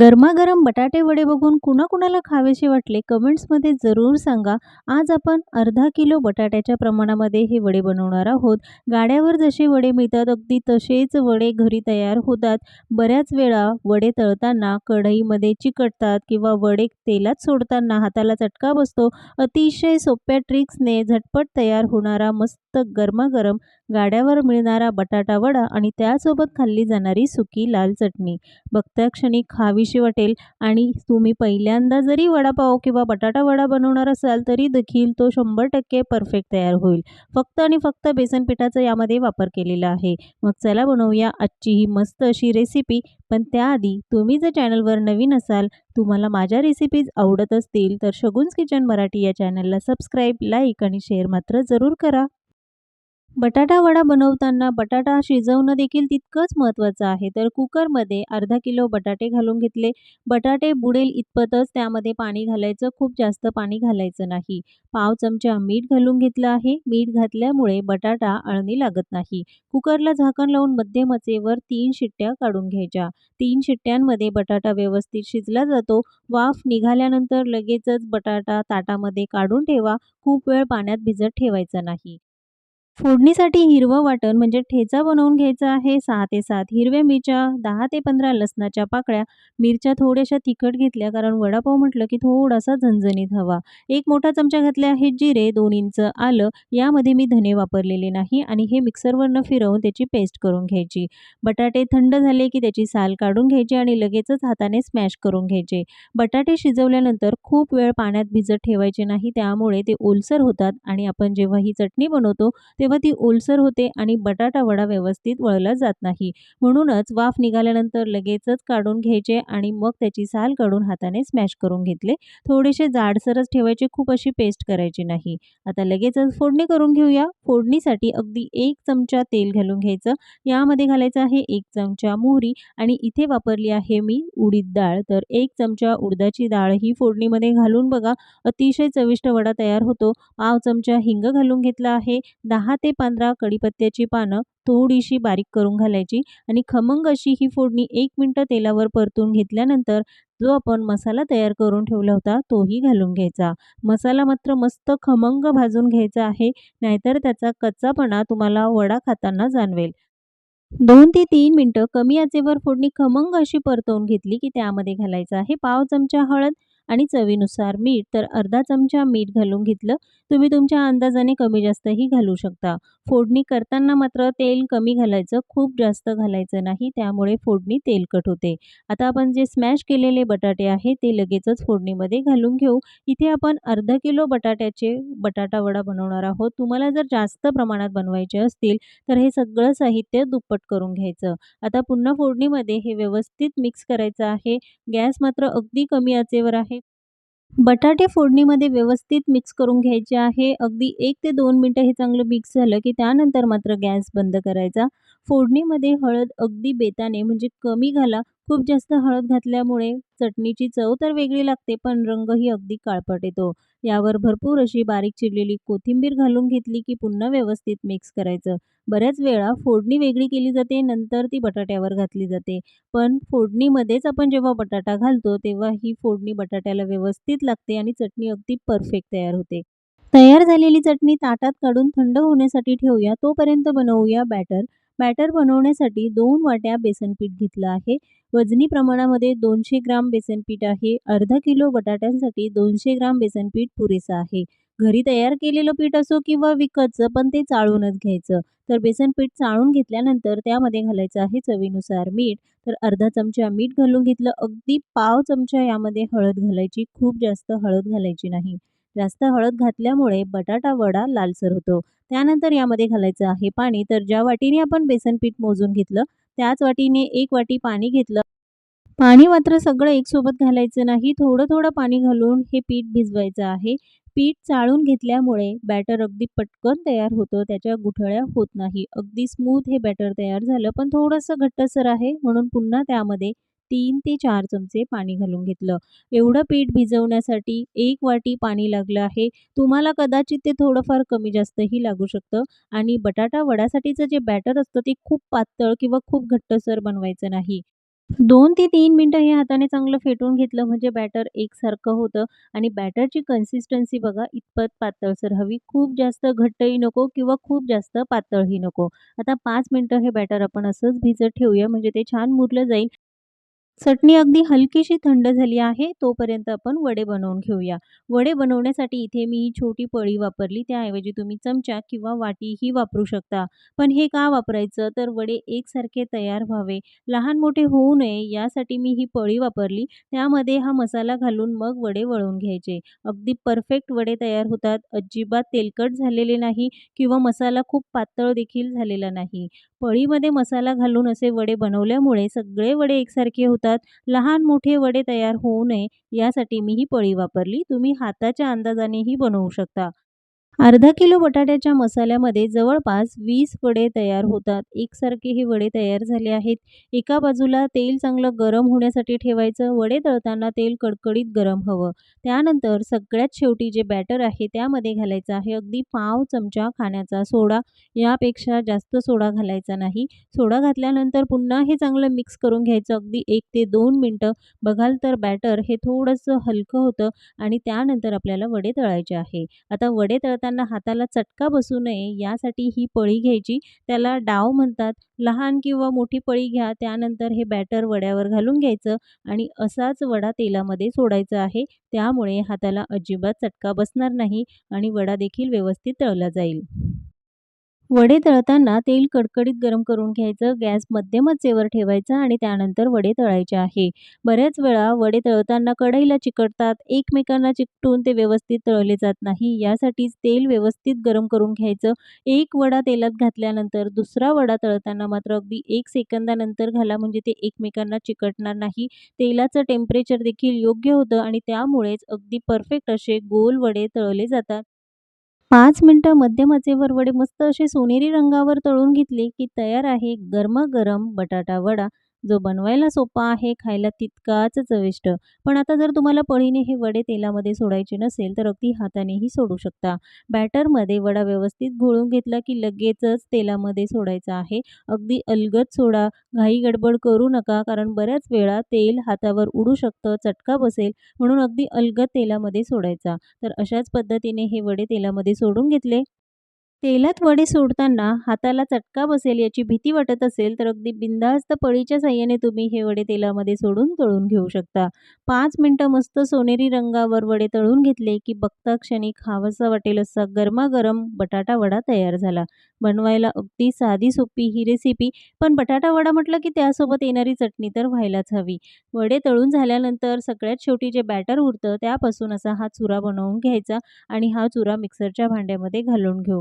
गरमागरम बटाटे वडे बघून कुणाकुणाला खावेसे वाटले कमेंट्समध्ये जरूर सांगा. आज आपण अर्धा किलो बटाट्याच्या प्रमाणामध्ये हे वडे बनवणार आहोत. गाड्यावर जसे वडे मिळतात अगदी तसेच वडे घरी तयार होतात. बऱ्याच वेळा वडे तळताना कढईमध्ये चिकटतात किंवा वडे तेलात सोडताना हाताला चटका बसतो. अतिशय सोप्या ट्रिक्सने झटपट तयार होणारा मस्त गरमागरम गाड्यावर मिळणारा बटाटा वडा आणि त्यासोबत खाल्ली जाणारी सुकी लाल चटणी. बघत्या क्षणी खावी खावीशी वाटेल. आणि तुम्ही पहिल्यांदा जरी वडापाव किंवा बटाटा वडा बनवणार असाल तरी देखील तो शंभर टक्के परफेक्ट तयार होईल. फक्त आणि फक्त बेसन पिठाचा यामध्ये वापर केलेला आहे. मग चला बनवूया आजची ही मस्त अशी रेसिपी पण त्याआधी तुम्ही जर चॅनलवर नवीन असाल तुम्हाला माझ्या रेसिपीज आवडत असतील तर शगुन्स किचन मराठी या चॅनलला सबस्क्राईब लाईक आणि शेअर मात्र जरूर करा. बटाटा वडा बनवताना बटाटा शिजवणं देखील तितकंच महत्त्वाचं आहे. तर कुकरमध्ये अर्धा किलो बटाटे घालून घेतले. बटाटे बुडेल इतपतच त्यामध्ये पाणी घालायचं. खूप जास्त पाणी घालायचं नाही. पाव चमचा मीठ घालून घेतलं आहे. मीठ घातल्यामुळे बटाटा अळणी लागत नाही. कुकरला झाकण लावून मध्यमचेवर तीन शिट्ट्या काढून घ्यायच्या. तीन शिट्ट्यांमध्ये बटाटा व्यवस्थित शिजला जातो. वाफ निघाल्यानंतर लगेचच बटाटा ताटामध्ये काढून ठेवा. खूप वेळ पाण्यात भिजत ठेवायचा नाही. फोडणीसाठी हिरवं वाटण म्हणजे ठेचा बनवून घ्यायचा आहे. सहा ते सात हिरव्या मिरच्या दहा ते पंधरा लसणाच्या पाकळ्या मिरच्या थोड्याशा तिखट घेतल्या कारण वडापाव म्हटलं की थोडासा झणझणीत हवा. एक मोठा चमचा घातले आहे जिरे दोन इंच आलं यामध्ये मी धने वापरलेले नाही आणि हे मिक्सरवरनं फिरवून त्याची पेस्ट करून घ्यायची. बटाटे थंड झाले की त्याची साल काढून घ्यायची आणि लगेचच हाताने स्मॅश करून घ्यायचे. बटाटे शिजवल्यानंतर खूप वेळ पाण्यात भिजत ठेवायचे नाही त्यामुळे ते ओलसर होतात आणि आपण जेव्हा ही चटणी बनवतो ते तेव्हा ती ओलसर होते आणि बटाटा वडा व्यवस्थित वळला जात नाही. म्हणूनच वाफ निघाल्यानंतर लगेचच काढून घ्यायचे आणि मग त्याची साल काढून हाताने स्मॅश करून घेतले. थोडेसे जाडसरच ठेवायचे खूप अशी पेस्ट करायची नाही. आता लगेचच फोडणी करून घेऊया. फोडणीसाठी अगदी एक चमचा तेल घालून घ्यायचं. यामध्ये घालायचं आहे एक चमचा मोहरी आणि इथे वापरली आहे मी उडीद डाळ. तर एक चमचा उडदाची डाळ ही फोडणीमध्ये घालून बघा. अतिशय चविष्ट वडा तयार होतो. पाव चमचा हिंग घालून घेतला आहे. दहा ते पंधरा कडीपत्त्याची पानं थोडीशी बारीक करून घालायची आणि खमंग अशी ही फोडणी एक मिनटं तेलावर परतून घेतल्यानंतर जो आपण मसाला तयार करून ठेवला होता तोही घालून घ्यायचा. मसाला मात्र मस्त खमंग भाजून घ्यायचा आहे नाहीतर त्याचा कच्चापणा तुम्हाला वडा खाताना जाणवेल. दोन ते तीन मिनटं कमी आचेवर फोडणी खमंग अशी परतवून घेतली की त्यामध्ये घालायचं आहे पाव चमचा हळद आणि चवीनुसार मीठ. तर अर्धा चमचा मीठ घालून घेतलं. तुम्ही तुमच्या अंदाजाने कमी जास्तही घालू शकता. फोडणी करताना मात्र तेल कमी घालायचं खूप जास्त घालायचं नाही त्यामुळे फोडणी तेलकट होते. आता आपण जे स्मॅश केलेले बटाटे आहे ते लगेचच फोडणीमध्ये घालून घेऊ. इथे आपण अर्धा किलो बटाट्याचे बटाटा वडा बनवणार आहोत. तुम्हाला जर जास्त प्रमाणात बनवायचे असतील तर हे सगळं साहित्य दुप्पट करून घ्यायचं. आता पुन्हा फोडणीमध्ये हे व्यवस्थित मिक्स करायचं आहे. गॅस मात्र अगदी कमी आचेवर आहे. बटाटे फोडणीमध्ये व्यवस्थित मिक्स करून घ्यायचे आहे. अगदी एक ते दोन मिनटं हे चांगलं मिक्स झालं की त्यानंतर मात्र गॅस बंद करायचा. फोडणीमध्ये हळद अगदी बेताने म्हणजे कमी घाला. खूप जास्त हळद घातल्यामुळे चटणीची चव तर वेगळी लागते पण रंगही अगदी काळपट येतो. यावर भरपूर अशी बारीक चिरलेली कोथिंबीर घालून घेतली की पुन्हा व्यवस्थित मिक्स करायचं. बऱ्याच वेळा फोडणी वेगळी केली जाते नंतर ती बटाट्यावर घातली जाते. पण फोडणीमध्येच आपण जेव्हा बटाटा घालतो तेव्हा ही फोडणी बटाट्याला व्यवस्थित लागते आणि चटणी अगदी परफेक्ट तयार होते. तयार झालेली चटणी ताटात काढून थंड होण्यासाठी ठेवूया. तोपर्यंत बनवूया बॅटर. बॅटर बनवण्यासाठी दोन वाट्या बेसन पीठ घेतलं आहे. वजनी प्रमाणामध्ये दोनशे ग्राम बेसन पीठ आहे. अर्धा किलो बटाट्यांसाठी दोनशे ग्राम बेसन पीठ पुरेसं आहे. घरी तयार केलेलं पीठ असो किंवा विकतचं पण ते चाळूनच घ्यायचं. तर बेसन पीठ चाळून घेतल्यानंतर त्यामध्ये घालायचं आहे चवीनुसार मीठ. तर अर्धा चमचा मीठ घालून घेतलं. अगदी पाव चमचा यामध्ये हळद घालायची. खूप जास्त हळद घालायची नाही. जास्त हळद घातल्यामुळे बटाटा वडा लालसर होतो. त्यानंतर यामध्ये घालायचं आहे पाणी. तर ज्या वाटीने आपण बेसन पीठ मोजून घेतलं त्याच वाटीने एक वाटी पाणी घेतलं. पाणी मात्र सगळं एकसोबत घालायचं नाही. थोडं थोडं पाणी घालून हे पीठ भिजवायचं आहे. पीठ चाळून घेतल्यामुळे बॅटर अगदी पटकन तयार होतं. त्याच्या गुठळ्या होत नाही. अगदी स्मूथ हे बॅटर तयार झालं. पण थोडंसं घट्टसर आहे म्हणून पुन्हा त्यामध्ये तीन ते चार चमचे पाणी घालून घेतलं एवढं पीठ भिजवण्यासाठी एक वाटी पाणी लागलं आहे तुम्हाला कदाचित ते थोडंफार कमी जास्तही लागू शकतं आणि बटाटा वड्यासाठीचं जे बॅटर असतं ते खूप पातळ किंवा खूप घट्टसर बनवायचं नाही दोन ते तीन मिनटं हे हाताने चांगलं फेटून घेतलं म्हणजे बॅटर एकसारखं होतं आणि बॅटरची कन्सिस्टन्सी बघा इतपत पातळसर हवी. खूप जास्त घट्टही नको किंवा खूप जास्त पातळही नको. आता पाच मिनटं हे बॅटर आपण असंच भिजत ठेवूया म्हणजे ते छान मुरलं जाईल. चटणी अगदी हलकीशी थंड झाली आहे तोपर्यंत आपण वडे बनवून घेऊया. वडे बनवण्यासाठी इथे मी ही छोटी पळी वापरली. त्याऐवजी तुम्ही चमचा किंवा वाटीही वापरू शकता. पण हे का वापरायचं? तर वडे एकसारखे तयार व्हावे, लहान-मोठे होऊ नये यासाठी मी ही पळी वापरली. त्यामध्ये हा मसाला घालून मग वडे वळून घ्यायचे. अगदी परफेक्ट वडे तयार होतात. अजिबात तेलकट झालेले नाही किंवा मसाला खूप पातळ देखील झालेला नाही. पळीमध्ये मसाला घालून असे वडे बनवल्यामुळे सगळे वडे एकसारखे होतात. लहान-मोठे वडे तयार होऊ नये यासाठी मी ही पळी वापरली. तुम्ही हाताच्या अंदाजानेही बनवू शकता. अर्धा किलो बटाट्याच्या मसाल्यामध्ये जवळपास वीस वडे तयार होतात. एकसारखे हे वडे तयार झाले आहेत. एका बाजूला तेल चांगलं गरम होण्यासाठी ठेवायचं. वडे तळताना तेल कडकडीत गरम हवं. त्यानंतर सगळ्यात शेवटी जे बॅटर आहे त्यामध्ये घालायचं आहे अगदी पाव चमचा खाण्याचा सोडा. यापेक्षा जास्त सोडा घालायचा नाही. सोडा घातल्यानंतर पुन्हा हे चांगलं मिक्स करून घ्यायचं अगदी एक ते दोन मिनटं बघाल तर बॅटर हे थोडंसं हलकं होतं आणि त्यानंतर आपल्याला वडे तळायचे आहे. आता वडे तळता करताना हाताला चटका बसू नये यासाठी ही पळी घ्यायची. त्याला डाव म्हणतात. लहान किंवा मोठी पळी घ्या. त्यानंतर हे बॅटर वड्यावर घालून घ्यायचं आणि असाच वडा तेलामध्ये सोडायचा आहे. त्यामुळे हाताला अजिबात चटका बसणार नाही आणि वडा देखील व्यवस्थित तळला जाईल. वडे तळताना तेल कडकडीत गरम करून घ्यायचं. गॅस मध्यम आचेवर ठेवायचा आणि त्यानंतर वडे तळायचे आहे. बऱ्याच वेळा वडे तळताना कढईला चिकटतात. एकमेकांना चिकटून ते व्यवस्थित तळले जात नाही. यासाठीच तेल व्यवस्थित गरम करून घ्यायचं. एक वडा तेलात घातल्यानंतर दुसरा वडा तळताना मात्र अगदी एक सेकंदानंतर घाला म्हणजे ते एकमेकांना चिकटणार नाही. तेलाचं टेम्परेचर देखील योग्य होतं आणि त्यामुळेच अगदी परफेक्ट असे गोल वडे तळले जातात. पाच मिनटं मध्यम आचेवर वडे मस्त असे सोनेरी रंगावर तळून घेतले, की तयार आहे गरमागरम बटाटा वडा, जो बनवायला सोपा आहे, खायला तितकाच चविष्ट. पण आता जर तुम्हाला पळीने हे वडे तेलामध्ये सोडायचे नसेल, तर अगदी हातानेही सोडू शकता. बॅटरमध्ये वडा व्यवस्थित घोळून घेतला, की लगेचच तेलामध्ये सोडायचा आहे. अगदी अलगद सोडा, घाई-गडबड करू नका, कारण बऱ्याच वेळा तेल हातावर उडू शकतं, चटका बसेल, म्हणून अगदी अलगद तेलामध्ये सोडायचा. तर अशाच पद्धतीने हे वडे तेलामध्ये सोडून घेतले. तेलात वडे सोडताना हाताला चटका बसेल याची भीती वाटत असेल, तर अगदी बिनधास्त पळीच्या साह्याने तुम्ही हे वडे तेलामध्ये सोडून तळून घेऊ शकता. पाच मिनटं मस्त सोनेरी रंगावर वडे तळून घेतले, की बघता क्षणी खावासा वाटेल असा गरमागरम बटाटा वडा तयार झाला. बनवायला अगदी साधी सोपी ही रेसिपी, पण बटाटा वडा म्हटलं की त्यासोबत येणारी चटणी तर व्हायलाच हवी. वडे तळून झाल्यानंतर सगळ्यात शेवटी जे बॅटर उरतं त्यापासून असा हा चुरा बनवून घ्यायचा आणि हा चुरा मिक्सरच्या भांड्यामध्ये घालून घेऊ.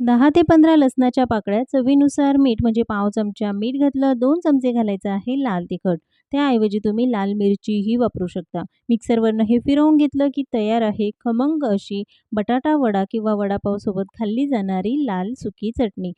दहा ते 15 लसणाच्या पाकळ्या, चवीनुसार मीठ म्हणजे पाव चमचा मीठ घातलं, दोन चमचे घालायचं आहे लाल तिखट. त्याऐवजी तुम्ही लाल मिरचीही वापरू शकता. मिक्सरवरनं हे फिरवून घेतलं, की तयार आहे खमंग अशी बटाटा वडा किंवा वडापावसोबत खाल्ली जाणारी लाल सुकी चटणी.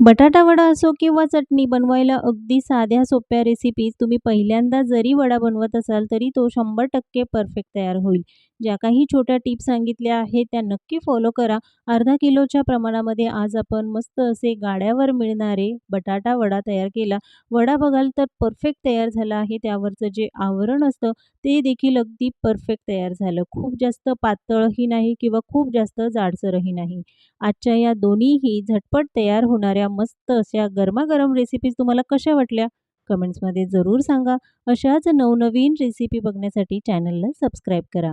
बटाटा वडा असो किंवा चटणी बनवायला अगदी साध्या सोप्या रेसिपीज तुम्ही पहिल्यांदा जरी वडा बनवत असाल तरी तो 100% परफेक्ट तयार होईल. ज्या काही छोट्या टिप्स सांगितल्या आहेत त्या नक्की फॉलो करा. अर्धा किलोच्या प्रमाणामध्ये आज आपण मस्त असे गाड्यावर मिळणारे बटाटा वडा तयार केला. वडा बघाल तर परफेक्ट तयार झाला आहे. त्यावरचं जे आवरण असतं ते देखील अगदी परफेक्ट तयार झालं. खूप जास्त पातळही नाही किंवा खूप जास्त जाडसरही नाही. आजच्या या दोन्हीही झटपट तयार होणाऱ्या मस्त अशा गरमागरम रेसिपीज तुम्हाला कशा वाटल्या? कमेंट्समध्ये जरूर सांगा. अशाच नवनवीन रेसिपी बघण्यासाठी चॅनलला सबस्क्राईब करा.